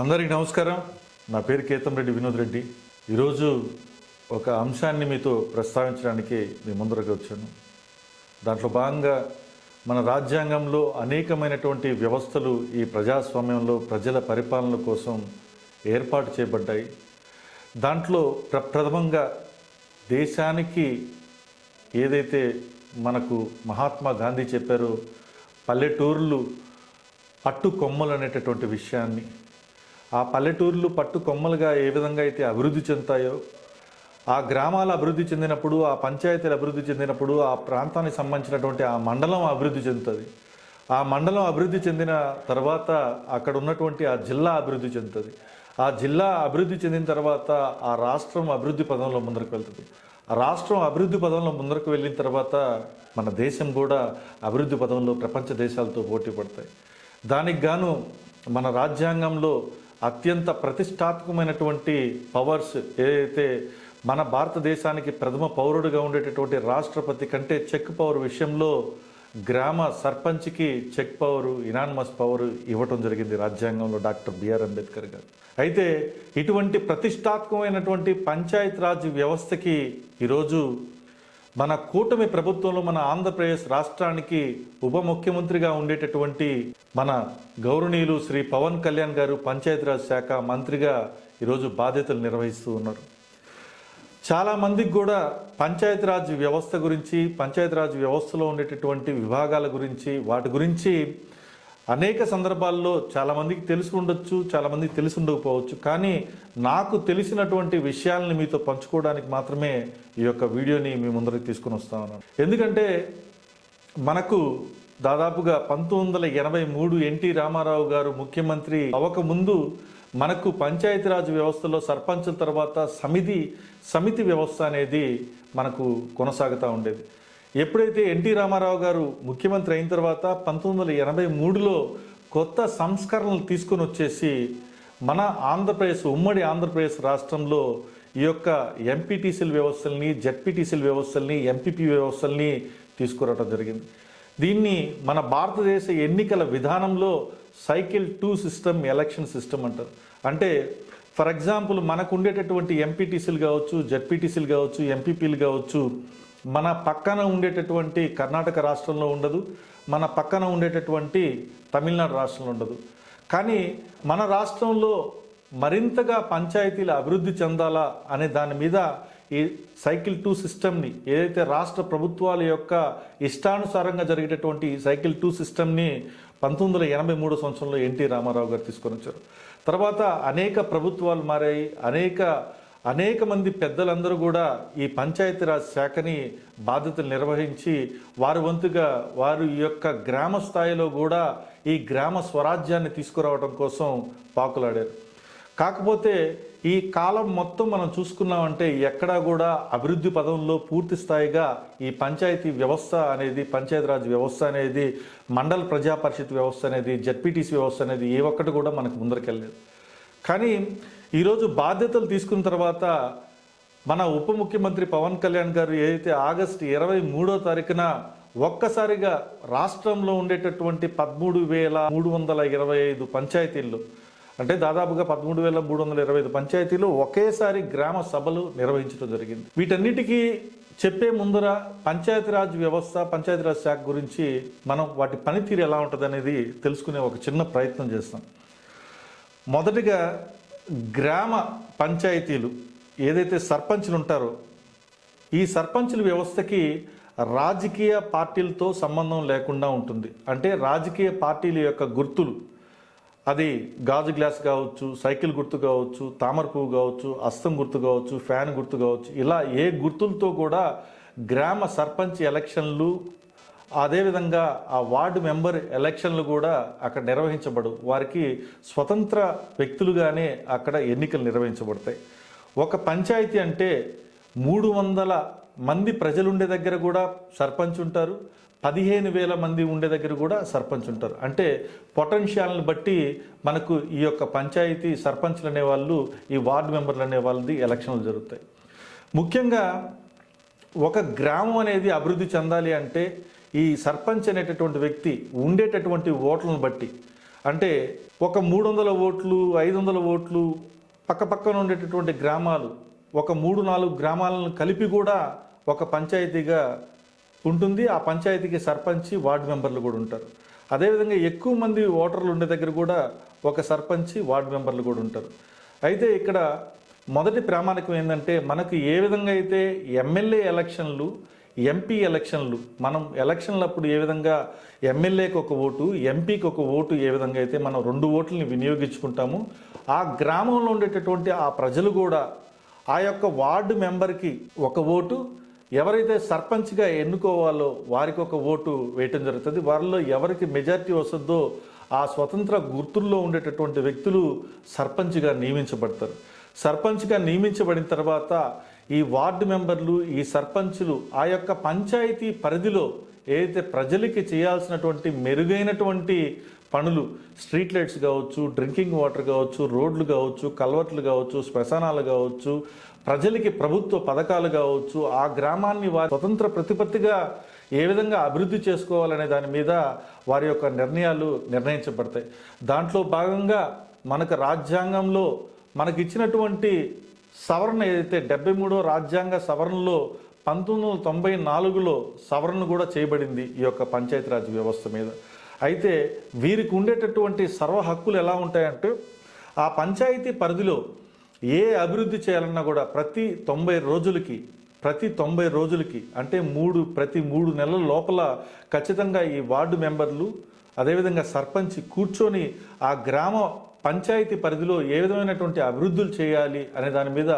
అందరికీ నమస్కారం. నా పేరు కేతంరెడ్డి వినోద్ రెడ్డి. ఈరోజు ఒక అంశాన్ని మీతో ప్రస్తావించడానికి మీ ముందరకు వచ్చాను. దాంట్లో భాగంగా మన రాజ్యాంగంలో అనేకమైనటువంటి వ్యవస్థలు ఈ ప్రజాస్వామ్యంలో ప్రజల పరిపాలన కోసం ఏర్పాటు చేయబడ్డాయి. దాంట్లో ప్రప్రథమంగా దేశానికి ఏదైతే మనకు మహాత్మా గాంధీ చెప్పారో పల్లెటూర్లు అట్టు కొమ్మలు అనేటటువంటి విషయాన్ని ఆ పల్లెటూర్లు పట్టు కొమ్మలుగా ఏ విధంగా అయితే అభివృద్ధి చెందుతాయో ఆ గ్రామాలు అభివృద్ధి చెందినప్పుడు ఆ పంచాయతీలు అభివృద్ధి చెందినప్పుడు ఆ ప్రాంతానికి సంబంధించినటువంటి ఆ మండలం అభివృద్ధి చెందుతుంది. ఆ మండలం అభివృద్ధి చెందిన తర్వాత అక్కడ ఉన్నటువంటి ఆ జిల్లా అభివృద్ధి చెందుతుంది. ఆ జిల్లా అభివృద్ధి చెందిన తర్వాత ఆ రాష్ట్రం అభివృద్ధి పదంలో ముందరకు వెళ్తుంది. ఆ రాష్ట్రం అభివృద్ధి పదంలో ముందరకు వెళ్ళిన తర్వాత మన దేశం కూడా అభివృద్ధి పదంలో ప్రపంచ దేశాలతో పోటీ పడతాయి దానికి గాను మన రాజ్యాంగంలో అత్యంత ప్రతిష్టాత్మకమైనటువంటి పవర్స్ ఏదైతే మన భారతదేశానికి ప్రథమ పౌరుడిగా ఉండేటటువంటి రాష్ట్రపతి కంటే చెక్ పవర్ విషయంలో గ్రామ సర్పంచ్కి చెక్ పవర్ ఇనానమస్ పవర్ ఇవ్వటం జరిగింది రాజ్యాంగంలో డాక్టర్ బిఆర్ అంబేద్కర్ గారు. అయితే ఇటువంటి ప్రతిష్టాత్మకమైనటువంటి పంచాయతీరాజ్ వ్యవస్థకి ఈరోజు మన కూటమి ప్రభుత్వంలో మన ఆంధ్రప్రదేశ్ రాష్ట్రానికి ఉప ముఖ్యమంత్రిగా ఉండేటటువంటి మన గౌరవనీయులు శ్రీ పవన్ కళ్యాణ్ గారు పంచాయతీరాజ్ శాఖ మంత్రిగా ఈరోజు బాధ్యతలు నిర్వహిస్తూ ఉన్నారు. చాలా మందికి కూడా పంచాయతీరాజ్ వ్యవస్థ గురించి పంచాయతీరాజ్ వ్యవస్థలో ఉండేటటువంటి విభాగాల గురించి వాటి గురించి అనేక సందర్భాల్లో చాలామందికి తెలిసి ఉండొచ్చు చాలామందికి తెలిసి ఉండకపోవచ్చు. కానీ నాకు తెలిసినటువంటి విషయాలని మీతో పంచుకోవడానికి మాత్రమే ఈ యొక్క వీడియోని మీ ముందరికి తీసుకుని వస్తా ఉన్నాను. ఎందుకంటే మనకు దాదాపుగా పంతొమ్మిది వందల ఎనభై మూడు ఎన్టీ రామారావు గారు ముఖ్యమంత్రి అవ్వకముందు మనకు పంచాయతీరాజ్ వ్యవస్థలో సర్పంచుల తర్వాత సమితి సమితి వ్యవస్థ అనేది మనకు కొనసాగుతూ ఉండేది. ఎప్పుడైతే ఎన్టీ రామారావు గారు ముఖ్యమంత్రి అయిన తర్వాత పంతొమ్మిది వందల ఎనభై మూడులో కొత్త సంస్కరణలు తీసుకొని వచ్చేసి మన ఆంధ్రప్రదేశ్ ఉమ్మడి ఆంధ్రప్రదేశ్ రాష్ట్రంలో ఈ యొక్క ఎంపీటీసీల వ్యవస్థల్ని జెడ్పీటీసీల వ్యవస్థల్ని ఎంపీపీ వ్యవస్థల్ని తీసుకురావడం జరిగింది. దీన్ని మన భారతదేశ ఎన్నికల విధానంలో cycle two system election system అంటారు. అంటే ఫర్ ఎగ్జాంపుల్ మనకు ఉండేటటువంటి ఎంపీటీసీలు కావచ్చు జెడ్పీటీసీలు కావచ్చు ఎంపీపీలు కావచ్చు మన పక్కన ఉండేటటువంటి కర్ణాటక రాష్ట్రంలో ఉండదు మన పక్కన ఉండేటటువంటి తమిళనాడు రాష్ట్రంలో ఉండదు. కానీ మన రాష్ట్రంలో మరింతగా పంచాయతీలు అభివృద్ధి చెందాలా అనే దాని మీద ఈ సైకిల్ టూ సిస్టమ్ని ఏదైతే రాష్ట్ర ప్రభుత్వాల యొక్క ఇష్టానుసారంగా జరిగేటటువంటి ఈ సైకిల్ టూ సిస్టమ్ని పంతొమ్మిది వందల ఎనభై మూడు సంవత్సరంలో ఎన్టీ రామారావు గారు తీసుకొని వచ్చారు. తర్వాత అనేక ప్రభుత్వాలు మారాయి అనేక అనేక మంది పెద్దలందరూ కూడా ఈ పంచాయతీరాజ్ శాఖని బాధ్యతలు నిర్వహించి వారి వంతుగా వారు ఈ యొక్క గ్రామ స్థాయిలో కూడా ఈ గ్రామ స్వరాజ్యాన్ని తీసుకురావడం కోసం పాకులాడారు. కాకపోతే ఈ కాలం మొత్తం మనం చూసుకున్నామంటే ఎక్కడా కూడా అభివృద్ధి పదంలో పూర్తి స్థాయిగా ఈ పంచాయతీ వ్యవస్థ అనేది పంచాయతీరాజ్ వ్యవస్థ అనేది మండల ప్రజా పరిషత్ వ్యవస్థ అనేది జడ్పీటీసీ వ్యవస్థ అనేది ఏ ఒక్కటి కూడా మనకు ముందరికెళ్ళలేదు. కానీ ఈరోజు బాధ్యతలు తీసుకున్న తర్వాత మన ఉప ముఖ్యమంత్రి పవన్ కళ్యాణ్ గారు ఏదైతే ఆగస్టు ఇరవై మూడో తారీఖున ఒక్కసారిగా రాష్ట్రంలో ఉండేటటువంటి పదమూడు వేల మూడు వందల ఇరవై ఐదు పంచాయతీల్లో అంటే దాదాపుగా పదమూడు వేల మూడు వందల ఇరవై ఐదు పంచాయతీలు ఒకేసారి గ్రామ సభలు నిర్వహించడం జరిగింది. వీటన్నిటికీ చెప్పే ముందర పంచాయతీరాజ్ వ్యవస్థ పంచాయతీరాజ్ శాఖ గురించి మనం వాటి పనితీరు ఎలా ఉంటుంది అనేది తెలుసుకునే ఒక చిన్న ప్రయత్నం చేస్తాం. మొదటిగా గ్రామ పంచాయతీలు ఏదైతే సర్పంచులు ఉంటారో ఈ సర్పంచుల వ్యవస్థకి రాజకీయ పార్టీలతో సంబంధం లేకుండా ఉంటుంది. అంటే రాజకీయ పార్టీల యొక్క గుర్తులు అది గాజు గ్లాస్ కావచ్చు సైకిల్ గుర్తు కావచ్చు తామర పువ్వు కావచ్చు అస్తం గుర్తు కావచ్చు ఫ్యాన్ గుర్తు కావచ్చు ఇలా ఏ గుర్తులతో కూడా గ్రామ సర్పంచ్ ఎలక్షన్లు అదేవిధంగా ఆ వార్డు మెంబర్ ఎలక్షన్లు కూడా అక్కడ నిర్వహించబడు వారికి స్వతంత్ర వ్యక్తులుగానే అక్కడ ఎన్నికలు నిర్వహించబడతాయి. ఒక పంచాయతీ అంటే మూడు వందల మంది ప్రజలు ఉండే దగ్గర కూడా సర్పంచ్ ఉంటారు. పదిహేను వేల మంది ఉండే దగ్గర కూడా సర్పంచ్ ఉంటారు. అంటే పొటెన్షియల్ని బట్టి మనకు ఈ యొక్క పంచాయతీ సర్పంచ్లు అనేవాళ్ళు ఈ వార్డు మెంబర్లు అనే వాళ్ళది ఎలక్షన్లు జరుగుతాయి. ముఖ్యంగా ఒక గ్రామం అనేది అభివృద్ధి చెందాలి అంటే ఈ సర్పంచ్ అనేటటువంటి వ్యక్తి ఉండేటటువంటి ఓట్లను బట్టి అంటే ఒక మూడు వందల ఓట్లు ఐదు వందల ఓట్లు పక్కపక్కన ఉండేటటువంటి గ్రామాలు ఒక మూడు నాలుగు గ్రామాలను కలిపి కూడా ఒక పంచాయతీగా ఉంటుంది. ఆ పంచాయతీకి సర్పంచి వార్డు మెంబర్లు కూడా ఉంటారు. అదేవిధంగా ఎక్కువ మంది ఓటర్లు ఉండే దగ్గర కూడా ఒక సర్పంచి వార్డు మెంబర్లు కూడా ఉంటారు. అయితే ఇక్కడ మొదటి ప్రామాణికం ఏంటంటే మనకు ఏ విధంగా అయితే ఎమ్మెల్యే ఎలక్షన్లు ఎంపీ ఎలక్షన్లు మనం ఎలక్షన్లప్పుడు ఏ విధంగా ఎమ్మెల్యేకి ఒక ఓటు ఎంపీకి ఒక ఓటు ఏ విధంగా అయితే మనం రెండు ఓట్లని వినియోగించుకుంటాము ఆ గ్రామంలో ఉండేటటువంటి ఆ ప్రజలు కూడా ఆ యొక్క వార్డు మెంబర్కి ఒక ఓటు ఎవరైతే సర్పంచ్గా ఎన్నుకోవాలో వారికి ఒక ఓటు వేయటం జరుగుతుంది. వారిలో ఎవరికి మెజారిటీ వస్తుందో ఆ స్వతంత్ర గుర్తుల్లో ఉండేటటువంటి వ్యక్తులు సర్పంచ్గా నియమించబడతారు. సర్పంచ్గా నియమించబడిన తర్వాత ఈ వార్డు మెంబర్లు ఈ సర్పంచులు ఆ యొక్క పంచాయతీ పరిధిలో ఏదైతే ప్రజలకి చేయాల్సినటువంటి మెరుగైనటువంటి పనులు స్ట్రీట్ లైట్స్ కావచ్చు డ్రింకింగ్ వాటర్ కావచ్చు రోడ్లు కావచ్చు కల్వర్ట్లు కావచ్చు శ్మశానాలు కావచ్చు ప్రజలకి ప్రభుత్వ పథకాలు కావచ్చు ఆ గ్రామాన్ని వారి స్వతంత్ర ప్రతిపత్తిగా ఏ విధంగా అభివృద్ధి చేసుకోవాలనే దాని మీద వారి యొక్క నిర్ణయాలు నిర్ణయించబడతాయి. దాంట్లో భాగంగా మనకు రాజ్యాంగంలో మనకి ఇచ్చినటువంటి సవరణ ఏదైతే డెబ్బై మూడో రాజ్యాంగ సవరణలో పంతొమ్మిది వందల తొంభై నాలుగులో సవరణ కూడా చేయబడింది ఈ యొక్క పంచాయతీరాజ్ వ్యవస్థ మీద. అయితే వీరికి ఉండేటటువంటి సర్వ హక్కులు ఎలా ఉంటాయంటే ఆ పంచాయతీ పరిధిలో ఏ అభివృద్ధి చేయాలన్నా కూడా ప్రతి తొంభై రోజులకి ప్రతి తొంభై రోజులకి అంటే మూడు ప్రతి మూడు నెలల లోపల ఖచ్చితంగా ఈ వార్డు మెంబర్లు అదేవిధంగా సర్పంచ్ కూర్చొని ఆ గ్రామ పంచాయతీ పరిధిలో ఏ విధమైనటువంటి అభివృద్ధులు చేయాలి అనే దాని మీద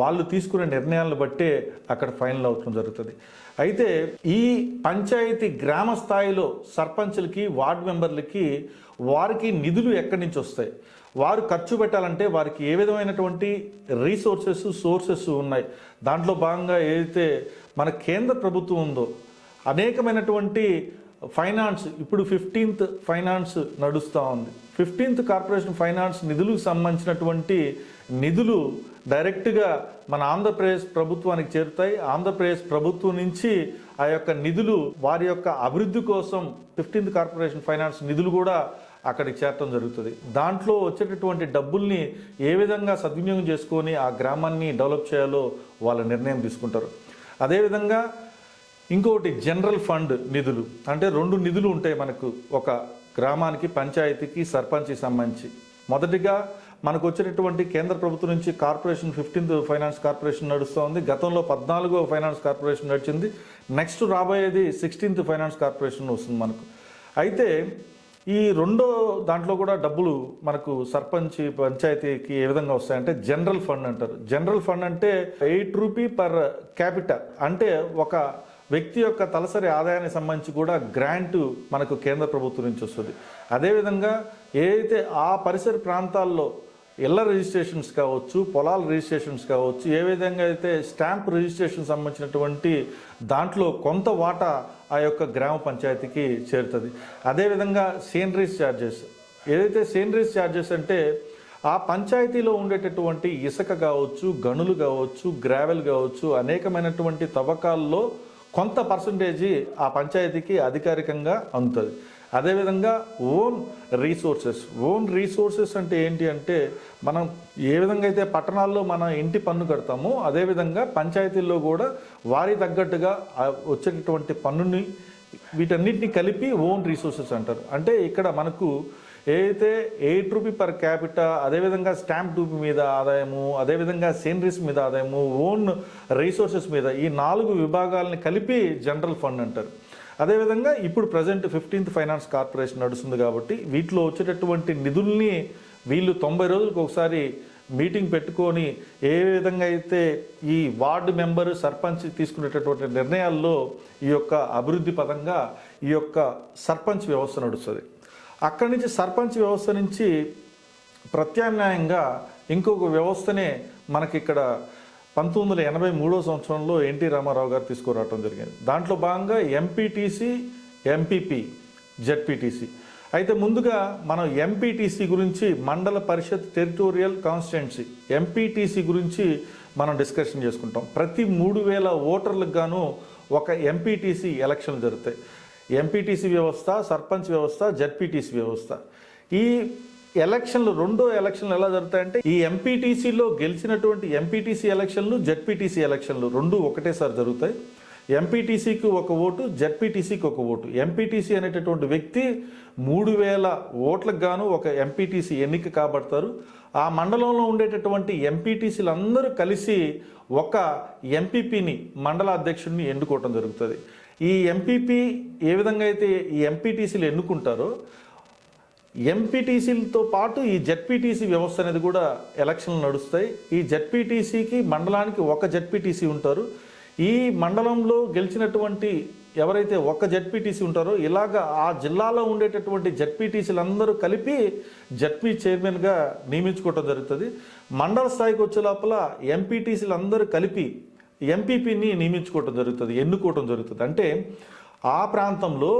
వాళ్ళు తీసుకునే నిర్ణయాలను బట్టే అక్కడ ఫైనల్ అవటం జరుగుతుంది. అయితే ఈ పంచాయతీ గ్రామ స్థాయిలో సర్పంచ్లకి వార్డు మెంబర్లకి వారికి నిధులు ఎక్కడి నుంచి వస్తాయి? వారు ఖర్చు పెట్టాలంటే వారికి ఏ విధమైనటువంటి రీసోర్సెస్ సోర్సెస్ ఉన్నాయి? దాంట్లో భాగంగా ఏదైతే మన కేంద్ర ప్రభుత్వం ఉందో అనేకమైనటువంటి ఫైనాన్స్ ఇప్పుడు ఫిఫ్టీన్త్ ఫైనాన్స్ నడుస్తూ ఉంది. ఫిఫ్టీన్త్ కార్పొరేషన్ ఫైనాన్స్ నిధులకు సంబంధించినటువంటి నిధులు డైరెక్ట్గా మన ఆంధ్రప్రదేశ్ ప్రభుత్వానికి చేరుతాయి. ఆంధ్రప్రదేశ్ ప్రభుత్వం నుంచి ఆ యొక్క నిధులు వారి యొక్క అభివృద్ధి కోసం ఫిఫ్టీన్త్ కార్పొరేషన్ ఫైనాన్స్ నిధులు కూడా అక్కడికి చేరటం జరుగుతుంది. దాంట్లో వచ్చేటటువంటి డబ్బుల్ని ఏ విధంగా సద్వినియోగం చేసుకొని ఆ గ్రామాన్ని డెవలప్ చేయాలో వాళ్ళ నిర్ణయం తీసుకుంటారు. అదేవిధంగా ఇంకొకటి జనరల్ ఫండ్ నిధులు. అంటే రెండు నిధులు ఉంటాయి మనకు ఒక గ్రామానికి పంచాయతీకి సర్పంచ్కి సంబంధించి. మొదటిగా మనకు వచ్చినటువంటి కేంద్ర ప్రభుత్వం నుంచి కార్పొరేషన్ ఫిఫ్టీన్త్ ఫైనాన్స్ కార్పొరేషన్ నడుస్తూ ఉంది గతంలో పద్నాలుగో ఫైనాన్స్ కార్పొరేషన్ నడిచింది. నెక్స్ట్ రాబోయేది సిక్స్టీన్త్ ఫైనాన్స్ కార్పొరేషన్ వస్తుంది మనకు. అయితే ఈ రెండో దాంట్లో కూడా డబ్బులు మనకు సర్పంచ్ పంచాయతీకి ఏ విధంగా వస్తాయంటే జనరల్ ఫండ్ అంటారు. జనరల్ ఫండ్ అంటే ఎయిట్ రూపీ పర్ క్యాపిటల్. అంటే ఒక వ్యక్తి యొక్క తలసరి ఆదాయానికి సంబంధించి కూడా గ్రాంట్ మనకు కేంద్ర ప్రభుత్వం నుంచి వస్తుంది. అదేవిధంగా ఏదైతే ఆ పరిసర ప్రాంతాల్లో ఇళ్ళ రిజిస్ట్రేషన్స్ కావచ్చు పొలాల రిజిస్ట్రేషన్స్ కావచ్చు ఏ విధంగా అయితే స్టాంప్ రిజిస్ట్రేషన్ సంబంధించినటువంటి దాంట్లో కొంత వాటా ఆ యొక్క గ్రామ పంచాయతీకి చేరుతుంది. అదేవిధంగా సీనరీస్ ఛార్జెస్ ఏదైతే సీనరీస్ ఛార్జెస్ అంటే ఆ పంచాయతీలో ఉండేటటువంటి ఇసుక కావచ్చు గనులు కావచ్చు గ్రావెల్ కావచ్చు అనేకమైనటువంటి తవ్వకాల్లో కొంత పర్సంటేజీ ఆ పంచాయతీకి అధికారికంగా అందుతుంది. అదేవిధంగా ఓన్ రీసోర్సెస్ ఓన్ రీసోర్సెస్ అంటే ఏంటి అంటే మనం ఏ విధంగా అయితే పట్టణాల్లో మన ఇంటి పన్ను కడతామో అదేవిధంగా పంచాయతీల్లో కూడా వారి తగ్గట్టుగా వచ్చేటటువంటి పన్నుని వీటన్నిటిని కలిపి ఓన్ రీసోర్సెస్ అంటారు. అంటే ఇక్కడ మనకు ఏదైతే ఎయిట్ రూపీ పర్ క్యాపిటా అదేవిధంగా స్టాంప్ డ్యూటీ మీద ఆదాయము అదేవిధంగా సేనరీస్ మీద ఆదాయము ఓన్ రీసోర్సెస్ మీద ఈ నాలుగు విభాగాలని కలిపి జనరల్ ఫండ్ అంటారు. అదేవిధంగా ఇప్పుడు ప్రజెంట్ ఫిఫ్టీన్త్ ఫైనాన్స్ కార్పొరేషన్ నడుస్తుంది కాబట్టి వీటిలో వచ్చేటటువంటి నిధుల్ని వీళ్ళు తొంభై రోజులకు ఒకసారి మీటింగ్ పెట్టుకొని ఏ విధంగా అయితే ఈ వార్డు మెంబర్ సర్పంచ్ తీసుకునేటటువంటి నిర్ణయాల్లో ఈ యొక్క అభివృద్ధి పదంగా ఈ యొక్క సర్పంచ్ వ్యవస్థ నడుస్తుంది. అక్కడి నుంచి సర్పంచ్ వ్యవస్థ నుంచి ప్రత్యామ్నాయంగా ఇంకొక వ్యవస్థనే మనకి ఇక్కడ పంతొమ్మిది వందల ఎనభై మూడో సంవత్సరంలో ఎన్టీ రామారావు గారు తీసుకురావడం జరిగింది. దాంట్లో భాగంగా ఎంపీటీసీ ఎంపీపీ జెడ్పీటీసీ అయితే ముందుగా మనం ఎంపీటీసీ గురించి మండల పరిషత్ టెరిటోరియల్ కాన్స్టిట్యున్సీ ఎంపీటీసీ గురించి మనం డిస్కషన్ చేసుకుంటాం. ప్రతి మూడు వేల ఓటర్లకు గాను ఒక ఎంపీటీసీ ఎలక్షన్లు జరుగుతాయి. ఎంపీటీసీ వ్యవస్థ సర్పంచ్ వ్యవస్థ జడ్పీటీసీ వ్యవస్థ. ఈ ఎలక్షన్లు రెండో ఎలక్షన్లు ఎలా జరుగుతాయంటే ఈ ఎంపీటీసీలో గెలిచినటువంటి ఎంపీటీసీ ఎలక్షన్లు జెడ్పీటీసీ ఎలక్షన్లు రెండు ఒకటేసారి జరుగుతాయి. ఎంపీటీసీకి ఒక ఓటు జెడ్పీటీసీకి ఒక ఓటు ఎంపీటీసీ అనేటటువంటి వ్యక్తి మూడు వేల ఓట్లకు గాను ఒక ఎంపీటీసీ ఎన్నిక కాబడతారు ఆ మండలంలో ఉండేటటువంటి ఎంపీటీసీలు అందరూ కలిసి ఒక ఎంపీపీని మండల అధ్యక్షుడిని ఎన్నుకోవటం జరుగుతుంది ఈ ఎంపీపీ ఏ విధంగా అయితే ఈ ఎంపీటీసీలు ఎన్నుకుంటారో ఎంపీటీసీలతో పాటు ఈ జెడ్పీటీసీ వ్యవస్థ అనేది కూడా ఎలక్షన్లు నడుస్తాయి ఈ జెడ్పీటీసీకి మండలానికి ఒక జెడ్పీటీసీ ఉంటారు ఈ మండలంలో గెలిచినటువంటి ఎవరైతే ఒక్క జెడ్పీటీసీ ఉంటారో ఇలాగ ఆ జిల్లాలో ఉండేటటువంటి జడ్పీటీసీలందరూ కలిపి జెడ్పీ చైర్మన్గా నియమించుకోవటం జరుగుతుంది. మండల స్థాయికి వచ్చే లోపల ఎంపీటీసీలు అందరూ కలిపి ఎంపీపీని నియమించుకోవటం జరుగుతుంది ఎన్నుకోవటం జరుగుతుంది. అంటే ఆ ప్రాంతంలో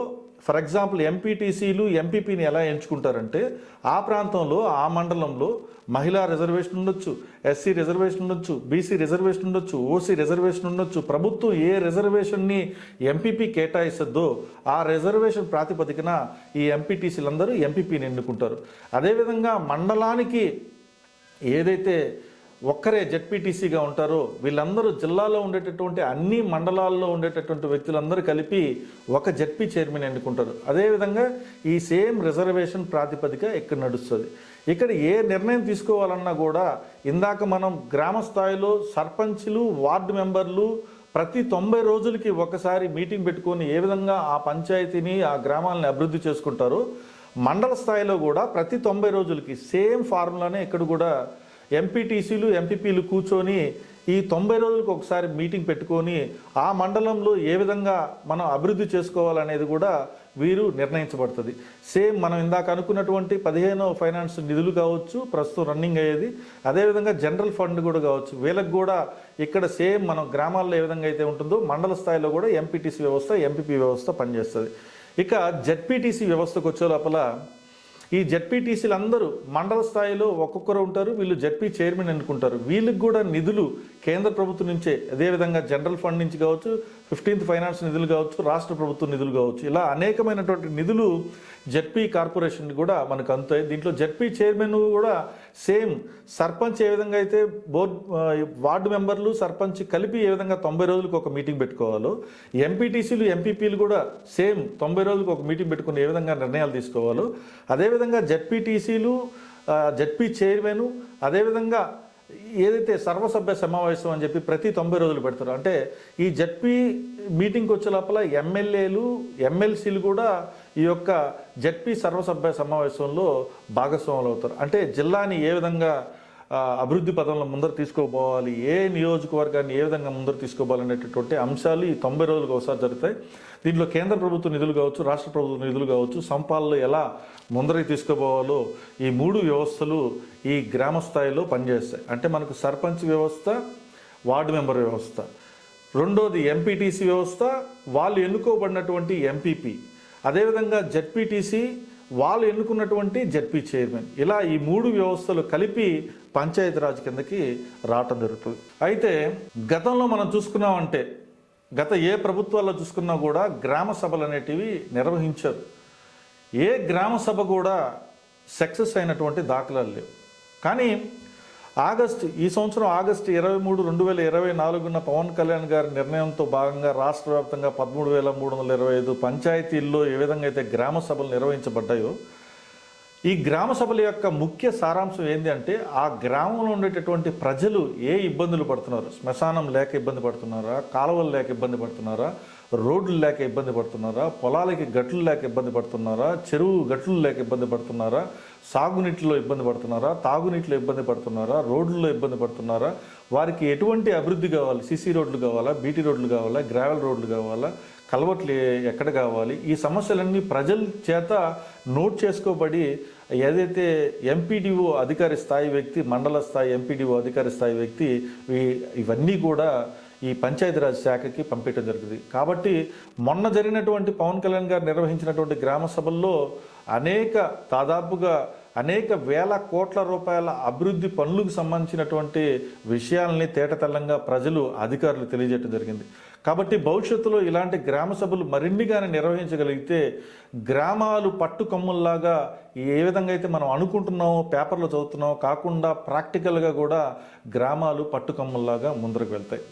ఫర్ ఎగ్జాంపుల్ ఎంపీటీసీలు ఎంపీపీని ఎలా ఎంచుకుంటారంటే ఆ ప్రాంతంలో ఆ మండలంలో మహిళా రిజర్వేషన్ ఉండొచ్చు ఎస్సీ రిజర్వేషన్ ఉండొచ్చు బీసీ రిజర్వేషన్ ఉండొచ్చు ఓసీ రిజర్వేషన్ ఉండొచ్చు. ప్రభుత్వం ఏ రిజర్వేషన్ని ఎంపీపీ కేటాయిస్తుందో ఆ రిజర్వేషన్ ప్రాతిపదికన ఈ ఎంపీటీసీలందరూ ఎంపీపీని ఎన్నుకుంటారు. అదేవిధంగా మండలానికి ఏదైతే ఒక్కరే జెడ్పీటీసీగా ఉంటారో. వీళ్ళందరూ జిల్లాలో ఉండేటటువంటి అన్ని మండలాల్లో ఉండేటటువంటి వ్యక్తులందరూ కలిపి ఒక జెడ్పీ చైర్మన్ ఎన్నుకుంటారు. అదేవిధంగా ఈ సేమ్ రిజర్వేషన్ ప్రాతిపదిక ఇక్కడ నడుస్తుంది. ఇక్కడ ఏ నిర్ణయం తీసుకోవాలన్నా కూడా ఇందాక మనం గ్రామ స్థాయిలో సర్పంచ్లు వార్డు మెంబర్లు ప్రతి తొంభై రోజులకి ఒకసారి మీటింగ్ పెట్టుకొని ఏ విధంగా ఆ పంచాయతీని ఆ గ్రామాలని అభివృద్ధి చేసుకుంటారో. మండల స్థాయిలో కూడా ప్రతి తొంభై రోజులకి సేమ్ ఫార్ములానే ఇక్కడ కూడా ఎంపీటీసీలు ఎంపీపీలు కూర్చొని ఈ తొంభై రోజులకు ఒకసారి మీటింగ్ పెట్టుకొని ఆ మండలంలో ఏ విధంగా మనం అభివృద్ధి చేసుకోవాలనేది కూడా వీరు నిర్ణయించబడుతుంది. సేమ్ మనం ఇందాక అనుకున్నటువంటి పదిహేనో ఫైనాన్స్ నిధులు కావచ్చు ప్రస్తుతం రన్నింగ్ అయ్యేది. అదేవిధంగా జనరల్ ఫండ్ కూడా కావచ్చు. వీళ్ళకి కూడా ఇక్కడ సేమ్ మనం గ్రామాల్లో ఏ విధంగా అయితే ఉంటుందో మండల స్థాయిలో కూడా ఎంపీటీసీ వ్యవస్థ ఎంపీపీ వ్యవస్థ పనిచేస్తుంది. ఇక జెడ్పీటీసీ వ్యవస్థకు వచ్చే లోపల ఈ జడ్పీటీసీలు అందరూ మండల స్థాయిలో ఒక్కొక్కరు ఉంటారు వీళ్ళు జడ్పీ చైర్మన్ ఎన్నుకుంటారు. వీళ్ళకి కూడా నిధులు కేంద్ర ప్రభుత్వం నుంచే అదేవిధంగా జనరల్ ఫండ్ నుంచి కావచ్చు ఫిఫ్టీన్త్ ఫైనాన్స్ నిధులు కావచ్చు రాష్ట్ర ప్రభుత్వ నిధులు కావచ్చు ఇలా అనేకమైనటువంటి నిధులు జెడ్పీ కార్పొరేషన్ కూడా మనకు అందుతాయి. దీంట్లో జెడ్పీ చైర్మన్ కూడా సేమ్ సర్పంచ్ ఏ విధంగా అయితే బోర్డ్ వార్డు మెంబర్లు సర్పంచ్ కలిపి ఏ విధంగా తొంభై రోజులకు ఒక మీటింగ్ పెట్టుకోవాలో ఎంపీటీసీలు ఎంపీపీలు కూడా సేమ్ తొంభై రోజులకు ఒక మీటింగ్ పెట్టుకుని ఏ విధంగా నిర్ణయాలు తీసుకోవాలో అదేవిధంగా జెడ్పీటీసీలు జెడ్పీ చైర్మన్ అదేవిధంగా ఏదైతే సర్వసభ్య సమావేశం అని చెప్పి ప్రతి తొంభై రోజులు పెడతారు అంటే ఈ జడ్పీ మీటింగ్కి వచ్చే లోపల ఎమ్మెల్యేలు ఎమ్మెల్సీలు కూడా ఈ యొక్క జడ్పీ సర్వసభ్య సమావేశంలో భాగస్వాములు అవుతారు. అంటే జిల్లాని ఏ విధంగా అభివృద్ధి పదంలో ముందరు తీసుకోపోవాలి ఏ నియోజకవర్గాన్ని ఏ విధంగా ముందరు తీసుకోవాలనేటటువంటి అంశాలు ఈ తొంభై రోజులకు ఒకసారి జరుగుతాయి. దీంట్లో కేంద్ర ప్రభుత్వ నిధులు కావచ్చు రాష్ట్ర ప్రభుత్వ నిధులు కావచ్చు సంపాలలో ఎలా ముందరికి తీసుకుపోవాలో ఈ మూడు వ్యవస్థలు ఈ గ్రామ స్థాయిలో పనిచేస్తాయి. అంటే మనకు సర్పంచ్ వ్యవస్థ వార్డు మెంబర్ వ్యవస్థ. రెండోది ఎంపీటీసీ వ్యవస్థ వాళ్ళు ఎన్నుకోబడినటువంటి ఎంపీపీ అదేవిధంగా జడ్పీటీసీ వాళ్ళు ఎన్నుకున్నటువంటి జెడ్పీ చైర్మన్ ఇలా ఈ మూడు వ్యవస్థలు కలిపి పంచాయతీరాజ్ కిందకి రావటం జరుగుతుంది. అయితే గతంలో మనం చూసుకున్నామంటే గత ఏ ప్రభుత్వాల్లో చూసుకున్నా కూడా గ్రామ సభలు అనేటివి నిర్వహించారు. ఏ గ్రామ సభ కూడా సక్సెస్ అయినటువంటి దాఖలాలు లేవు. కానీ ఆగస్టు ఈ సంవత్సరం ఆగస్టు ఇరవై మూడు రెండు వేల ఇరవై నాలుగున పవన్ కళ్యాణ్ గారి నిర్ణయంతో భాగంగా రాష్ట్ర వ్యాప్తంగా పదమూడు వేల మూడు వందల ఇరవై ఐదు పంచాయతీల్లో ఏ విధంగా అయితే గ్రామ సభలు నిర్వహించబడ్డాయో ఈ గ్రామ సభల యొక్క ముఖ్య సారాంశం ఏంటి అంటే ఆ గ్రామంలో ఉండేటటువంటి ప్రజలు ఏ ఇబ్బందులు పడుతున్నారు? శ్మశానం లేక ఇబ్బంది పడుతున్నారా? కాలువలు లేక ఇబ్బంది పడుతున్నారా? రోడ్లు లేక ఇబ్బంది పడుతున్నారా? పొలాలకి గట్లు లేక ఇబ్బంది పడుతున్నారా? చెరువు గట్లు లేక ఇబ్బంది పడుతున్నారా? సాగునీటిలో ఇబ్బంది పడుతున్నారా? తాగునీటిలో ఇబ్బంది పడుతున్నారా? రోడ్లలో ఇబ్బంది పడుతున్నారా? వారికి ఎటువంటి అభివృద్ధి కావాలి? సీసీ రోడ్లు కావాలా? బీటీ రోడ్లు కావాలా? గ్రావెల్ రోడ్లు కావాలా? కలవట్లు ఎక్కడ కావాలి? ఈ సమస్యలన్నీ ప్రజల చేత నోట్ చేసుకోబడి ఏదైతే ఎంపీడీఓ అధికారి స్థాయి వ్యక్తి మండల స్థాయి ఎంపీడీఓ అధికారి స్థాయి వ్యక్తి ఇవన్నీ కూడా ఈ పంచాయతీరాజ్ శాఖకి పంపించడం జరిగింది కాబట్టి మొన్న జరిగినటువంటి పవన్ కళ్యాణ్ గారు నిర్వహించినటువంటి గ్రామ సభల్లో అనేక దాదాపుగా అనేక వేల కోట్ల రూపాయల అభివృద్ధి పనులకు సంబంధించినటువంటి విషయాలని తేటతెల్లంగా ప్రజలు అధికారులు తెలియజేయడం జరిగింది. కాబట్టి భవిష్యత్తులో ఇలాంటి గ్రామ సభలు మరిన్నిగానే నిర్వహించగలిగితే గ్రామాలు పట్టుకమ్ముల్లాగా ఏ విధంగా అయితే మనం అనుకుంటున్నామో పేపర్లో చదువుతున్నామో కాకుండా ప్రాక్టికల్గా కూడా గ్రామాలు పట్టుకమ్ముల్లాగా ముందరకు వెళ్తాయి.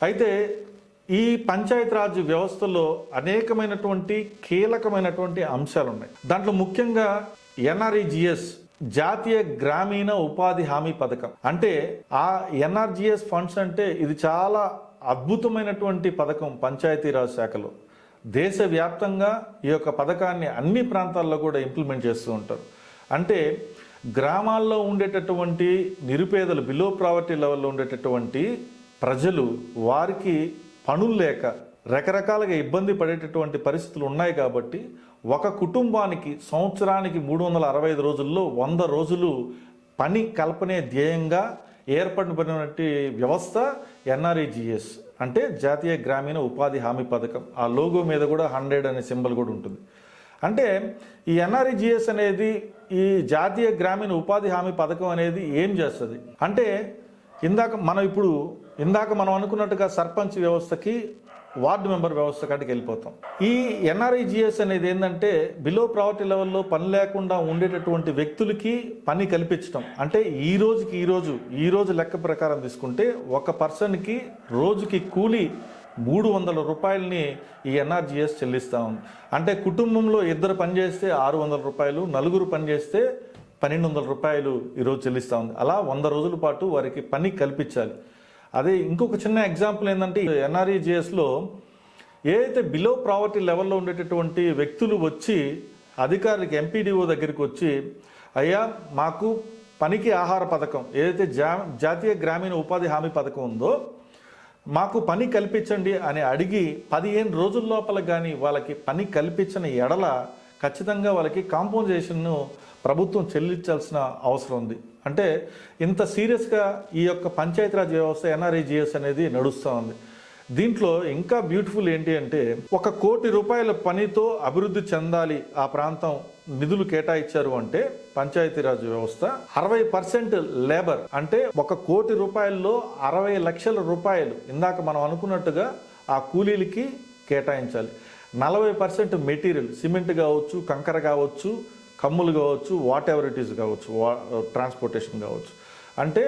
అయితే ఈ పంచాయతీరాజ్ వ్యవస్థలో అనేకమైనటువంటి కీలకమైనటువంటి అంశాలు ఉన్నాయి దాంట్లో ముఖ్యంగా ఎన్ఆర్ఈజిఎస్ జాతీయ గ్రామీణ ఉపాధి హామీ పథకం. అంటే ఆ ఎన్ఆర్జిఎస్ ఫండ్స్ అంటే ఇది చాలా అద్భుతమైనటువంటి పథకం పంచాయతీరాజ్ శాఖలో. దేశవ్యాప్తంగా ఈ యొక్క పథకాన్ని అన్ని ప్రాంతాల్లో కూడా ఇంప్లిమెంట్ చేస్తూ ఉంటారు. అంటే గ్రామాల్లో ఉండేటటువంటి నిరుపేదలు బిలో ప్రావర్టీ లెవెల్లో ఉండేటటువంటి ప్రజలు వారికి పనులు లేక రకరకాలుగా ఇబ్బంది పడేటటువంటి పరిస్థితులు ఉన్నాయి కాబట్టి ఒక కుటుంబానికి సంవత్సరానికి మూడు వందల అరవై ఐదు రోజుల్లో వంద రోజులు పని కల్పనే ధ్యేయంగా ఏర్పడినటువంటి వ్యవస్థ ఎన్ఆర్ఈజిఎస్ అంటే జాతీయ గ్రామీణ ఉపాధి హామీ పథకం. ఆ లోగో మీద కూడా హండ్రెడ్ అనే సింబల్ కూడా ఉంటుంది. అంటే ఈ ఎన్ఆర్ఈజిఎస్ అనేది ఈ జాతీయ గ్రామీణ ఉపాధి హామీ పథకం అనేది ఏం చేస్తుంది? అంటే ఇందాక మనం ఇప్పుడు ఇందాక మనం అనుకున్నట్టుగా సర్పంచ్ వ్యవస్థకి వార్డు మెంబర్ వ్యవస్థ కాడికి వెళ్ళిపోతాం. ఈ ఎన్ఆర్ఐజిఎస్ అనేది ఏంటంటే బిలో ప్రావర్టీ లెవెల్లో పని లేకుండా ఉండేటటువంటి వ్యక్తులకి పని కల్పించడం అంటే ఈ రోజుకి ఈ రోజు ఈ రోజు లెక్క ప్రకారం తీసుకుంటే ఒక పర్సన్కి రోజుకి కూలి మూడు వందల రూపాయలని ఈ ఎన్ఆర్జిఎస్ చెల్లిస్తా ఉంది. అంటే కుటుంబంలో ఇద్దరు పనిచేస్తే ఆరు వందల రూపాయలు నలుగురు పనిచేస్తే పన్నెండు వందల రూపాయలు ఈరోజు చెల్లిస్తూ ఉంది. అలా వంద రోజుల పాటు వారికి పని కల్పించాలి. అదే ఇంకొక చిన్న ఎగ్జాంపుల్ ఏంటంటే ఎన్ఆర్ఈజిఎస్లో ఏదైతే బిలో ప్రావర్టీ లెవెల్లో ఉండేటటువంటి వ్యక్తులు వచ్చి అధికారులకి ఎంపీడీఓ దగ్గరికి వచ్చి అయ్యా మాకు పనికి ఆహార పథకం ఏదైతే జా జాతీయ గ్రామీణ ఉపాధి హామీ పథకం ఉందో మాకు పని కల్పించండి అని అడిగి పదిహేను రోజుల లోపల కానీ వాళ్ళకి పని కల్పించిన ఎడల ఖచ్చితంగా వాళ్ళకి కాంపోజేషన్ను ప్రభుత్వం చెల్లించాల్సిన అవసరం ఉంది. అంటే ఇంత సీరియస్గా ఈ యొక్క పంచాయతీరాజ్ వ్యవస్థ ఎన్ఆర్ఈజిఎస్ అనేది నడుస్తూ ఉంది. దీంట్లో ఇంకా బ్యూటిఫుల్ ఏంటి అంటే ఒక కోటి రూపాయల పనితో అభివృద్ధి చెందాలి ఆ ప్రాంతం నిధులు కేటాయించారు అంటే పంచాయతీరాజ్ వ్యవస్థ. అరవై పర్సెంట్ లేబర్ అంటే ఒక కోటి రూపాయల్లో అరవై లక్షల రూపాయలు ఇందాక మనం అనుకున్నట్టుగా ఆ కూలీలకి కేటాయించాలి. నలభై పర్సెంట్ మెటీరియల్ సిమెంట్ కావచ్చు కంకర కావచ్చు కమ్ములు కావచ్చు వాట్ ఎవర్ ఇట్ ఈస్ కావచ్చు వా ట్రాన్స్పోర్టేషన్ uh, కావచ్చు. అంటే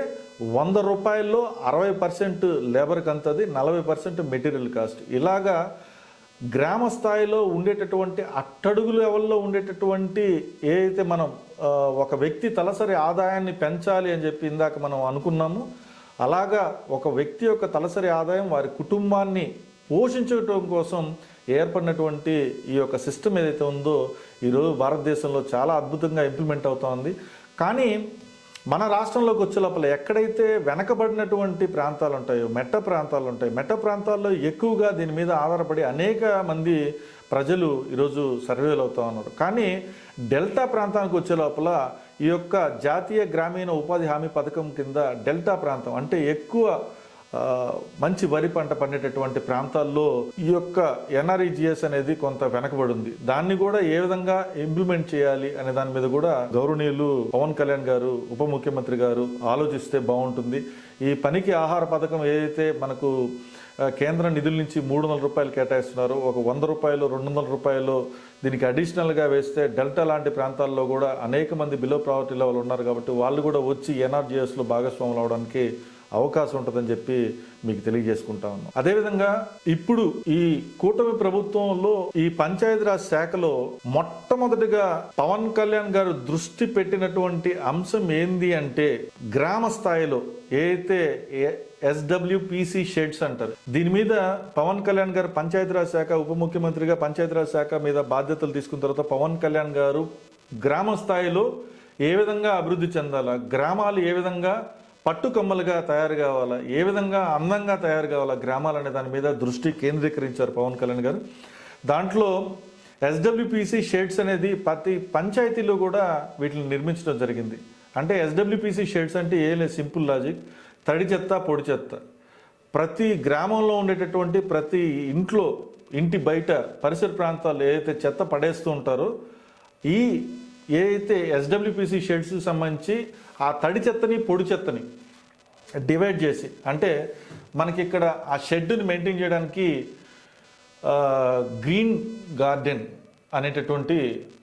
వంద రూపాయల్లో అరవై పర్సెంట్ లేబర్కి అంతది నలభై పర్సెంట్ మెటీరియల్ కాస్ట్ ఇలాగా గ్రామ స్థాయిలో ఉండేటటువంటి అట్టడుగు లెవెల్లో ఉండేటటువంటి ఏదైతే మనం ఒక వ్యక్తి తలసరి ఆదాయాన్ని పెంచాలి అని చెప్పి ఇందాక మనం అనుకున్నాము అలాగా ఒక వ్యక్తి యొక్క తలసరి ఆదాయం వారి కుటుంబాన్ని పోషించడం కోసం ఏర్పడినటువంటి ఈ యొక్క సిస్టమ్ ఏదైతే ఉందో ఈరోజు భారతదేశంలో చాలా అద్భుతంగా ఇంప్లిమెంట్ అవుతోంది. కానీ మన రాష్ట్రంలోకి వచ్చే లోపల ఎక్కడైతే వెనకబడినటువంటి ప్రాంతాలు ఉంటాయో మెట్ట ప్రాంతాలు ఉంటాయి మెట్ట ప్రాంతాల్లో ఎక్కువగా దీని మీద ఆధారపడి అనేక మంది ప్రజలు ఈరోజు సర్వేలు అవుతా ఉన్నారు. కానీ డెల్టా ప్రాంతానికి వచ్చే లోపల ఈ యొక్క జాతీయ గ్రామీణ ఉపాధి హామీ పథకం కింద డెల్టా ప్రాంతం అంటే ఎక్కువ మంచి వరి పంట పండేటటువంటి ప్రాంతాల్లో ఈ యొక్క ఎన్ఆర్ఈజిఎస్ అనేది కొంత వెనకబడింది. దాన్ని కూడా ఏ విధంగా ఇంప్లిమెంట్ చేయాలి అనే దాని మీద కూడా గౌరవనీయులు పవన్ కళ్యాణ్ గారు ఉప ముఖ్యమంత్రి గారు ఆలోచిస్తే బాగుంటుంది. ఈ పనికి ఆహార పథకం ఏదైతే మనకు కేంద్ర నిధుల నుంచి మూడు వందల రూపాయలు కేటాయిస్తున్నారు ఒక వంద రూపాయలు రెండు వందల రూపాయలు దీనికి అడిషనల్గా వేస్తే డెల్టా లాంటి ప్రాంతాల్లో కూడా అనేక మంది బిలో ప్రావర్టీ లెవెల్ ఉన్నారు కాబట్టి వాళ్ళు కూడా వచ్చి ఎన్ఆర్జిఎస్లో భాగస్వాములు అవడానికి అవకాశం ఉంటుందని చెప్పి మీకు తెలియజేసుకుంటా ఉన్నాం. అదేవిధంగా ఇప్పుడు ఈ కూటమి ప్రభుత్వంలో ఈ పంచాయతీరాజ్ శాఖలో మొట్టమొదటిగా పవన్ కళ్యాణ్ గారు దృష్టి పెట్టినటువంటి అంశం ఏంది అంటే గ్రామ స్థాయిలో ఏదైతే ఎస్డబ్ల్యూపిసి షెడ్స్ అంటారు దీని మీద పవన్ కళ్యాణ్ గారు పంచాయతీరాజ్ శాఖ ఉప ముఖ్యమంత్రిగా పంచాయతీరాజ్ శాఖ మీద బాధ్యతలు తీసుకున్న తర్వాత పవన్ కళ్యాణ్ గారు గ్రామ స్థాయిలో ఏ విధంగా అభివృద్ధి చెందాలా గ్రామాలు ఏ విధంగా పట్టుకమ్మలుగా తయారు కావాలా? ఏ విధంగా అందంగా తయారు కావాలా గ్రామాలు అనే దాని మీద దృష్టి కేంద్రీకరించారు పవన్ కళ్యాణ్ గారు. దాంట్లో ఎస్డబ్ల్యూపిసి షెడ్స్ అనేది ప్రతి పంచాయతీలో కూడా వీటిని నిర్మించడం జరిగింది. అంటే ఎస్డబ్ల్యూపిసి షెడ్స్ అంటే ఏ లేదు సింపుల్ లాజిక్. తడి చెత్త పొడి చెత్త. ప్రతి గ్రామంలో ఉండేటటువంటి ప్రతి ఇంట్లో ఇంటి బయట పరిసర ప్రాంతాల్లో ఏదైతే చెత్త పడేస్తూ ఉంటారో ఈ ఏదైతే ఎస్డబ్ల్యూపిసి షేడ్స్కి సంబంధించి ఆ తడి చెత్తని పొడి చెత్తని డివైడ్ చేసి అంటే మనకి ఇక్కడ ఆ షెడ్ని మెయింటైన్ చేయడానికి గ్రీన్ గార్డెన్ అనేటటువంటి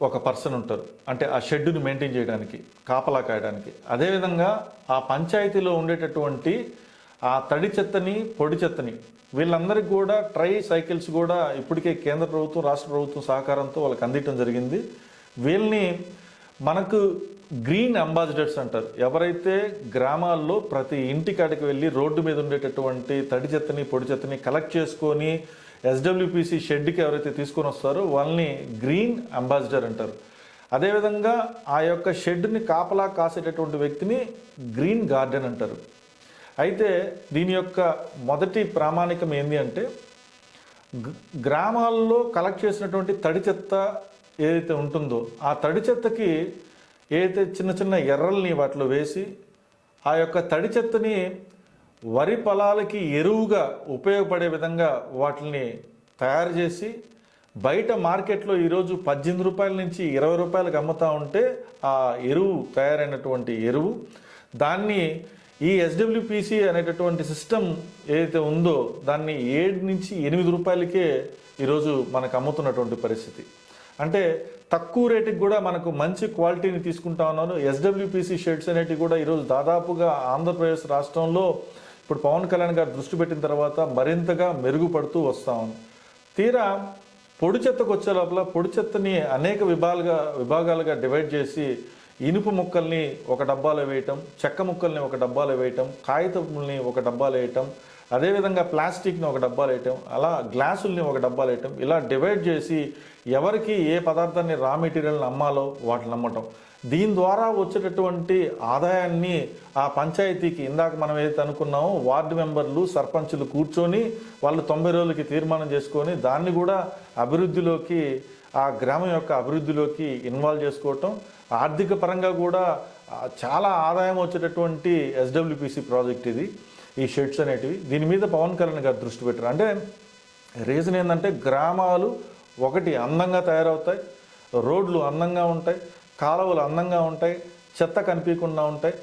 ఒక పర్సన్ ఉంటారు. అంటే ఆ షెడ్ని మెయింటైన్ చేయడానికి కాపలా కాయడానికి. అదేవిధంగా ఆ పంచాయతీలో ఉండేటటువంటి ఆ తడి చెత్తని పొడి చెత్తని వీళ్ళందరికీ కూడా ట్రై సైకిల్స్ కూడా ఇప్పటికే కేంద్ర ప్రభుత్వం రాష్ట్ర ప్రభుత్వం సహకారంతో వాళ్ళకి అందించడం జరిగింది. వీళ్ళని మనకు గ్రీన్ అంబాసిడర్స్ అంటారు. ఎవరైతే గ్రామాల్లో ప్రతి ఇంటికాడికి వెళ్ళి రోడ్డు మీద ఉండేటటువంటి తడి చెత్తని పొడి చెత్తని కలెక్ట్ చేసుకొని ఎస్డబ్ల్యూపిసి షెడ్కి ఎవరైతే తీసుకొని వస్తారో వాళ్ళని గ్రీన్ అంబాసిడర్ అంటారు. అదేవిధంగా ఆ యొక్క షెడ్ని కాపలా కాసేటటువంటి వ్యక్తిని గ్రీన్ గార్డెన్ అంటారు. అయితే దీని యొక్క మొదటి ప్రామాణికం ఏంటి అంటే గ్రామాల్లో కలెక్ట్ చేసినటువంటి తడి చెత్త ఏదైతే ఉంటుందో ఆ తడి చెత్తకి ఏదైతే చిన్న చిన్న ఎర్రల్ని వాటిలో వేసి ఆ యొక్క తడి చెత్తని వరి పొలాలకి ఎరువుగా ఉపయోగపడే విధంగా వాటిని తయారు చేసి బయట మార్కెట్లో ఈరోజు పద్దెనిమిది రూపాయల నుంచి ఇరవై రూపాయలకు అమ్ముతా ఉంటే ఆ ఎరువు తయారైనటువంటి ఎరువు. దాన్ని ఈ ఎస్డబ్ల్యూపిసి అనేటటువంటి సిస్టమ్ ఏదైతే ఉందో దాన్ని ఏడు నుంచి ఎనిమిది రూపాయలకే ఈరోజు మనకు అమ్ముతున్నటువంటి పరిస్థితి. అంటే తక్కువ రేటుకి కూడా మనకు మంచి క్వాలిటీని తీసుకుంటా ఉన్నాను. ఎస్డబ్ల్యూపీసీ షెడ్స్ అనేటివి కూడా ఈరోజు దాదాపుగా ఆంధ్రప్రదేశ్ రాష్ట్రంలో ఇప్పుడు పవన్ కళ్యాణ్ గారు దృష్టి పెట్టిన తర్వాత మరింతగా మెరుగుపడుతూ వస్తా ఉంది. తీరా పొడి చెత్తకు వచ్చే లోపల పొడి చెత్తని అనేక విభాగాలుగా విభాగాలుగా డివైడ్ చేసి ఇనుప ముక్కల్ని ఒక డబ్బాలో వేయటం చెక్క ముక్కల్ని ఒక డబ్బాలో వేయటం కాగితపుల్ని ఒక డబ్బాలో వేయటం అదేవిధంగా ప్లాస్టిక్ని ఒక డబ్బాలో వేయటం అలా గ్లాసుల్ని ఒక డబ్బాలో వేయటం ఇలా డివైడ్ చేసి ఎవరికి ఏ పదార్థాన్ని రా మెటీరియల్ని అమ్మాలో వాటిని అమ్మటం. దీని ద్వారా వచ్చేటటువంటి ఆదాయాన్ని ఆ పంచాయతీకి ఇందాక మనం ఏదైతే అనుకున్నామో వార్డు మెంబర్లు సర్పంచులు కూర్చొని వాళ్ళు తొంభై రోజులకి తీర్మానం చేసుకొని దాన్ని కూడా అభివృద్ధిలోకి ఆ గ్రామం యొక్క అభివృద్ధిలోకి ఇన్వాల్వ్ చేసుకోవటం. ఆర్థిక పరంగా కూడా చాలా ఆదాయం వచ్చేటటువంటి ఎస్డబ్ల్యూపిసి ప్రాజెక్ట్ ఇది. ఈ షెడ్స్ అనేటివి. దీని మీద పవన్ కళ్యాణ్ గారు దృష్టి పెట్టారు. అంటే రీజన్ ఏంటంటే గ్రామాలు ఒకటి అందంగా తయారవుతాయి రోడ్లు అందంగా ఉంటాయి కాలువలు అందంగా ఉంటాయి చెత్త కనిపించకుండా ఉంటాయి.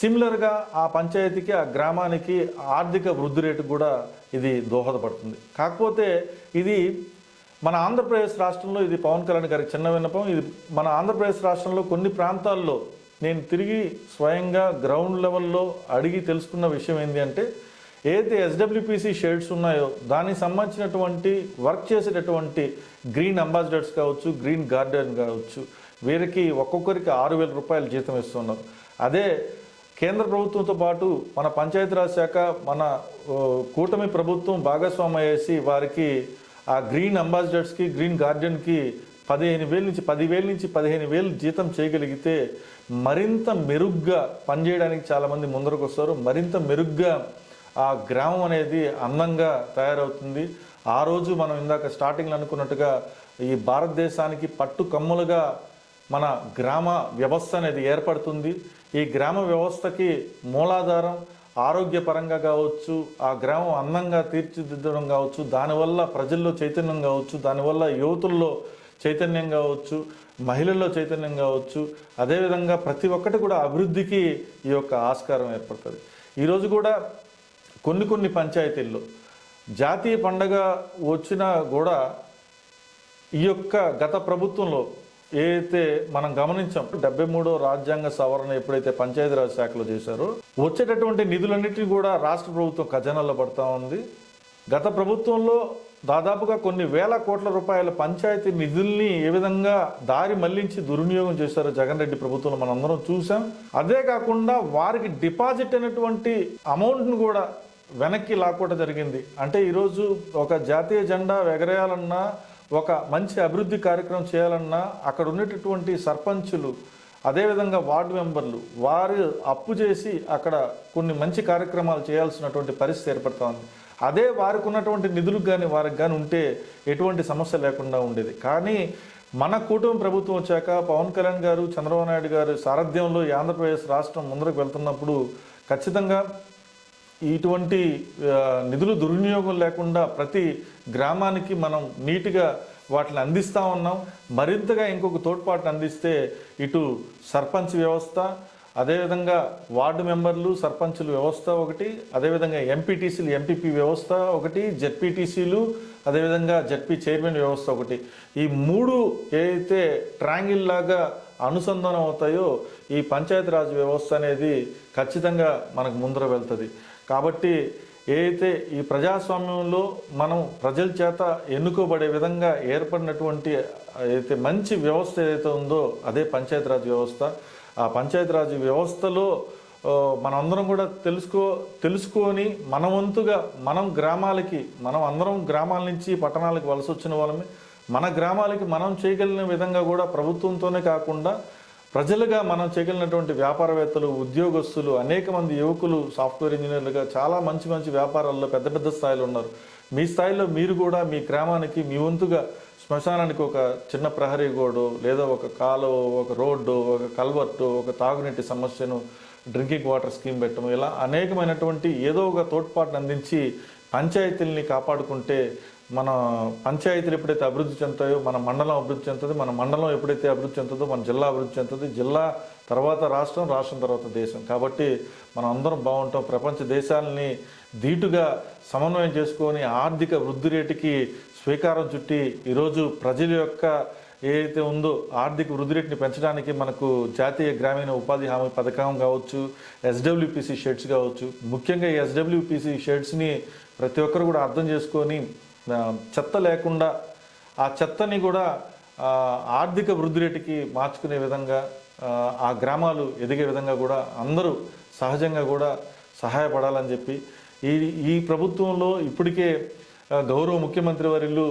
సిమిలర్గా ఆ పంచాయతీకి ఆ గ్రామానికి ఆర్థిక వృద్ధి రేటు కూడా ఇది దోహదపడుతుంది. కాకపోతే ఇది మన ఆంధ్రప్రదేశ్ రాష్ట్రంలో ఇది పవన్ కళ్యాణ్ గారికి చిన్న విన్నపం. ఇది మన ఆంధ్రప్రదేశ్ రాష్ట్రంలో కొన్ని ప్రాంతాల్లో నేను తిరిగి స్వయంగా గ్రౌండ్ లెవెల్లో అడిగి తెలుసుకున్న విషయం ఏంటి అంటే ఏదైతే ఎస్డబ్ల్యూపీసీ షేడ్స్ ఉన్నాయో దానికి సంబంధించినటువంటి వర్క్ చేసేటటువంటి గ్రీన్ అంబాసిడర్స్ కావచ్చు గ్రీన్ గార్డెన్ కావచ్చు వీరికి ఒక్కొక్కరికి ఆరు వేల రూపాయలు జీతం ఇస్తున్నారు అదే కేంద్ర ప్రభుత్వంతో పాటు మన పంచాయతీరాజ్ శాఖ మన కూటమి ప్రభుత్వం భాగస్వామ్యం చేసి వారికి ఆ గ్రీన్ అంబాసిడర్స్కి గ్రీన్ గార్డెన్కి పదిహేను వేల నుంచి పదివేల నుంచి పదిహేను వేలు జీతం చేయగలిగితే మరింత మెరుగ్గా పనిచేయడానికి చాలామంది ముందరకు వస్తారు. మరింత మెరుగ్గా ఆ గ్రామం అనేది అందంగా తయారవుతుంది. ఆ రోజు మనం ఇందాక స్టార్టింగ్లో అనుకున్నట్టుగా ఈ భారతదేశానికి పట్టు కమ్ములుగా మన గ్రామ వ్యవస్థ అనేది ఏర్పడుతుంది. ఈ గ్రామ వ్యవస్థకి మూలాధారం ఆరోగ్యపరంగా కావచ్చు ఆ గ్రామం అందంగా తీర్చిదిద్దడం కావచ్చు దానివల్ల ప్రజల్లో చైతన్యం కావచ్చు దానివల్ల యువతుల్లో చైతన్యం కావచ్చు మహిళల్లో చైతన్యం కావచ్చు అదేవిధంగా ప్రతి ఒక్కటి కూడా అభివృద్ధికి ఈ యొక్క ఆస్కారం ఏర్పడుతుంది. ఈరోజు కూడా కొన్ని కొన్ని పంచాయతీల్లో జాతీయ పండగ వచ్చినా కూడా ఈ యొక్క గత ప్రభుత్వంలో ఏదైతే మనం గమనించాం డెబ్బై మూడో రాజ్యాంగ సవరణ ఎప్పుడైతే పంచాయతీరాజ్ శాఖలో చేశారో వచ్చేటటువంటి నిధులన్నిటిని కూడా రాష్ట్ర ప్రభుత్వం ఖజానాలో పడతా ఉంది. గత ప్రభుత్వంలో దాదాపుగా కొన్ని వేల కోట్ల రూపాయల పంచాయతీ నిధుల్ని ఏ విధంగా దారి మళ్ళించి దుర్వినియోగం చేశారో జగన్ రెడ్డి ప్రభుత్వం మనందరం చూసాం అదే కాకుండా వారికి డిపాజిట్ అయినటువంటి అమౌంట్ను కూడా వెనక్కి లాక్కోవడం జరిగింది. అంటే ఈరోజు ఒక జాతీయ జెండా ఎగరేయాలన్నా ఒక మంచి అభివృద్ధి కార్యక్రమం చేయాలన్నా అక్కడ ఉండేటటువంటి సర్పంచులు అదేవిధంగా వార్డు మెంబర్లు వారు అప్పు చేసి అక్కడ కొన్ని మంచి కార్యక్రమాలు చేయాల్సినటువంటి పరిస్థితి ఏర్పడుతోంది అదే వారికి ఉన్నటువంటి నిధులకు కానీ వారికి కానీ ఉంటే ఎటువంటి సమస్య లేకుండా ఉండేది. కానీ మన కూటమి ప్రభుత్వం వచ్చాక పవన్ కళ్యాణ్ గారు చంద్రబాబు నాయుడు గారు సారథ్యంలో ఆంధ్రప్రదేశ్ రాష్ట్రం ముందరకు వెళ్తున్నప్పుడు ఖచ్చితంగా ఇటువంటి నిధులు దుర్వినియోగం లేకుండా ప్రతి గ్రామానికి మనం నీట్గా వాటిని అందిస్తూ ఉన్నాం. మరింతగా ఇంకొక తోడ్పాటును అందిస్తే ఇటు సర్పంచ్ వ్యవస్థ అదేవిధంగా వార్డు మెంబర్లు సర్పంచులు వ్యవస్థ ఒకటి అదేవిధంగా ఎంపీటీసీలు ఎంపీపీ వ్యవస్థ ఒకటి జెడ్పీటీసీలు అదేవిధంగా జెడ్పీ చైర్మన్ వ్యవస్థ ఒకటి. ఈ మూడు ఏదైతే ట్రాంగిల్ లాగా అనుసంధానం అవుతాయో ఈ పంచాయతీరాజ్ వ్యవస్థ అనేది ఖచ్చితంగా మనకు ముందర వెళ్తుంది. కాబట్టి ఏదైతే ఈ ప్రజాస్వామ్యంలో మనం ప్రజల చేత ఎన్నుకోబడే విధంగా ఏర్పడినటువంటి ఏదైతే మంచి వ్యవస్థ ఏదైతే ఉందో అదే పంచాయతీరాజ్ వ్యవస్థ. ఆ పంచాయతీరాజ్ వ్యవస్థలో మనందరం కూడా తెలుసుకో తెలుసుకొని మన వంతుగా మనం గ్రామాలకి మనం అందరం గ్రామాల నుంచి పట్టణాలకు వలస వచ్చిన వాళ్ళమే. మన గ్రామాలకి మనం చేయగలిగిన విధంగా కూడా ప్రభుత్వంతోనే కాకుండా ప్రజలుగా మనం చేయగలిగినటువంటి వ్యాపారవేత్తలు ఉద్యోగస్తులు అనేక మంది యువకులు సాఫ్ట్వేర్ ఇంజనీర్లుగా చాలా మంచి మంచి వ్యాపారాల్లో పెద్ద పెద్ద స్థాయిలో ఉన్నారు. మీ స్థాయిలో మీరు కూడా మీ గ్రామానికి మీ వంతుగా శ్మశానానికి ఒక చిన్న ప్రహరీ గోడు లేదా ఒక కాలువ ఒక రోడ్డు ఒక కల్వర్టు ఒక తాగునీటి సమస్యను డ్రింకింగ్ వాటర్ స్కీమ్ పెట్టడం ఇలా అనేకమైనటువంటి ఏదో ఒక తోడ్పాటును అందించి పంచాయతీల్ని కాపాడుకుంటే మన పంచాయతీలు ఎప్పుడైతే అభివృద్ధి చెందుతాయో మన మండలం అభివృద్ధి చెందుతుంది మన మండలం ఎప్పుడైతే అభివృద్ధి చెందుతుందో మన జిల్లా అభివృద్ధి చెందుతుంది జిల్లా తర్వాత రాష్ట్రం రాష్ట్రం తర్వాత దేశం. కాబట్టి మనం అందరం బాగుంటాం. ప్రపంచ దేశాలని ధీటుగా సమన్వయం చేసుకొని ఆర్థిక వృద్ధి రేటుకి స్వీకారం చుట్టి ఈరోజు ప్రజల యొక్క ఏదైతే ఉందో ఆర్థిక వృద్ధి రేటుని పెంచడానికి మనకు జాతీయ గ్రామీణ ఉపాధి హామీ పథకం కావచ్చు ఎస్డబ్ల్యూపిసి షెడ్స్ కావచ్చు ముఖ్యంగా ఈ ఎస్డబ్ల్యూపిసి షెడ్స్ని ప్రతి ఒక్కరు కూడా అర్థం చేసుకొని చెత్త లేకుండా ఆ చెత్తని కూడా ఆర్థిక వృద్ధి రేటుకి మార్చుకునే విధంగా ఆ, గ్రామాలు ఎదిగే విధంగా కూడా అందరూ సహజంగా కూడా సహాయపడాలని చెప్పి ఈ ఈ ప్రభుత్వంలో ఇప్పటికే గౌరవ ముఖ్యమంత్రి వర్యులు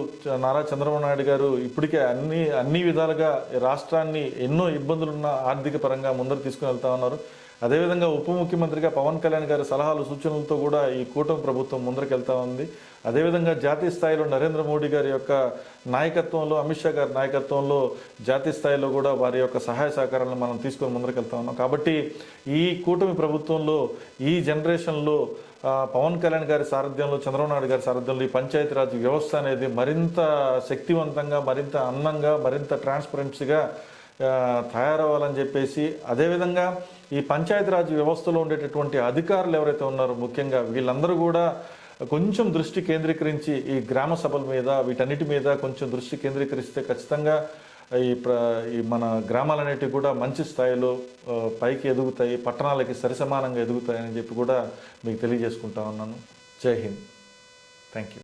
నారా చంద్రబాబు నాయుడు గారు ఇప్పటికే అన్ని అన్ని విధాలుగా రాష్ట్రాన్ని ఎన్నో ఇబ్బందులున్న ఆర్థిక పరంగా ముందరు తీసుకుని వెళ్తా ఉన్నారు. అదేవిధంగా ఉప ముఖ్యమంత్రిగా పవన్ కళ్యాణ్ గారి సలహాలు సూచనలతో కూడా ఈ కూటమి ప్రభుత్వం ముందరికి వెళ్తా ఉంది. అదేవిధంగా జాతీయ స్థాయిలో నరేంద్ర మోడీ గారి యొక్క నాయకత్వంలో అమిత్ షా గారి నాయకత్వంలో జాతీయ స్థాయిలో కూడా వారి యొక్క సహాయ సహకారాలను మనం తీసుకొని ముందరకెళ్తా ఉన్నాం. కాబట్టి ఈ కూటమి ప్రభుత్వంలో ఈ జనరేషన్లో పవన్ కళ్యాణ్ గారి సారథ్యంలో చంద్రబాబు నాయుడు గారి సారథ్యంలో ఈ పంచాయతీరాజ్ వ్యవస్థ అనేది మరింత శక్తివంతంగా మరింత అందంగా మరింత ట్రాన్స్పరెన్సీగా తయారవ్వాలని చెప్పేసి అదేవిధంగా ఈ పంచాయతీరాజ్ వ్యవస్థలో ఉండేటటువంటి అధికారులు ఎవరైతే ఉన్నారో ముఖ్యంగా వీళ్ళందరూ కూడా కొంచెం దృష్టి కేంద్రీకరించి ఈ గ్రామ సభల మీద వీటన్నిటి మీద కొంచెం దృష్టి కేంద్రీకరిస్తే ఖచ్చితంగా ఈ ప్ర ఈ మన గ్రామాలనేటివి కూడా మంచి స్థాయిలో పైకి ఎదుగుతాయి పట్టణాలకి సరిసమానంగా ఎదుగుతాయని చెప్పి కూడా మీకు తెలియజేసుకుంటా ఉన్నాను. జై హింద్. Thank you